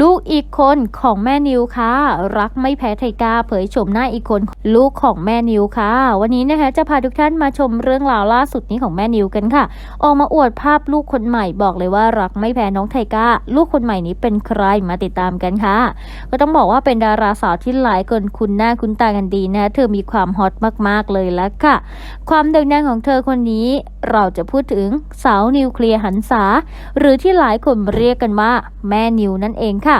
ลูกอีกคนของแม่นิวค่ะ รักไม่แพ้ไทกาเผยชมหน้าอีกคนลูกของแม่นิวค่ะ วันนี้นะคะจะพาทุกท่านมาชมเรื่องราวล่าสุดนี้ของแม่นิวกันค่ะ ออกมาอวดภาพลูกคนใหม่บอกเลยว่ารักไม่แพ้น้องไทกาลูกคนใหม่นี้เป็นใครมาติดตามกันค่ะ ก็ต้องบอกว่าเป็นดาราสาวที่หลายคนคุ้นหน้าคุ้นตากันดีนะคะเธอมีความฮอตมากๆเลยแล้วค่ะ ความโด่งดังของเธอคนนี้ เราจะพูดถึงสาวนิวเคลียร์หันษาหรือที่หลายคนเรียกกันว่าแม่นิวนั่นเองค่ะ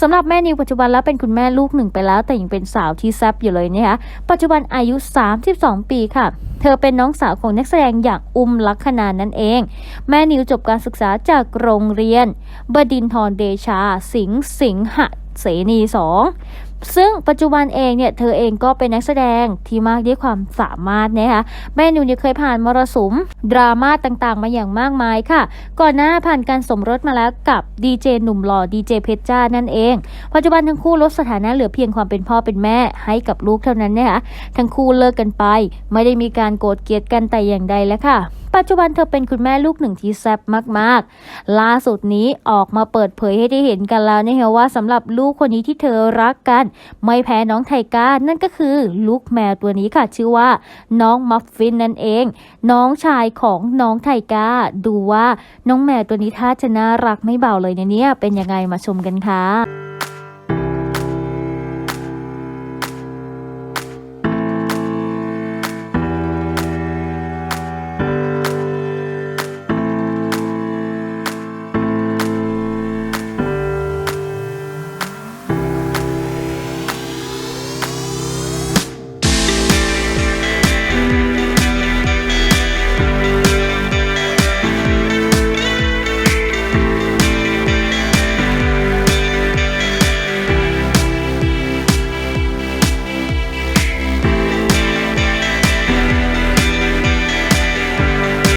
สำหรับแม่นิวปัจจุบันแล้วเป็นคุณแม่ลูกหนึ่งไปแล้ว แต่ยังเป็นสาวที่แซ่บอยู่เลยนะคะปัจจุบันอายุ 32 ปีค่ะ เธอเป็นน้องสาวของนักแสดงอย่างอุ้มลักษณานั่นเอง แม่นิวจบการศึกษาจากโรงเรียน บดินทรเดชา สิงห์สิงหเสนีสอง ซึ่งปัจจุบันเองเนี่ยเธอเองก็เป็นนักแสดงที่มากด้วยความสามารถนะคะแม่นิวเนี่ยเคยผ่านมรสุม ดราม่าต่างๆ มาอย่างมากมายค่ะ ก่อนหน้าผ่านการสมรสมาแล้วกับดีเจหนุ่มหล่อดีเจเพชรจ้านั่นเอง ปัจจุบันทั้งคู่ลดสถานะเหลือเพียงความเป็นพ่อเป็นแม่ให้กับลูกเท่านั้นนะคะทั้งคู่เลิกกันไป ไม่ได้มีการโกรธเกลียดกันแต่อย่างใดแล้วค่ะ ปัจจุบันเธอเป็นคุณแม่ลูกหนึ่งที่แซ่บมากๆ ล่าสุดนี้ออกมาเปิดเผยให้ได้เห็นกันแล้วนะคะว่าสำหรับลูกคนนี้ที่เธอรักกัน ไม่แพ้น้องไทก้านั่นก็คือลูกแมวตัวนี้ค่ะชื่อว่า น้องมัฟฟินนั่นเอง น้องชายของน้องไทก้า ดูว่าน้องแมวตัวนี้ท่าจะน่ารักไม่เบาเลยนะเนี่ยเป็นยังไงมาชมกันค่ะ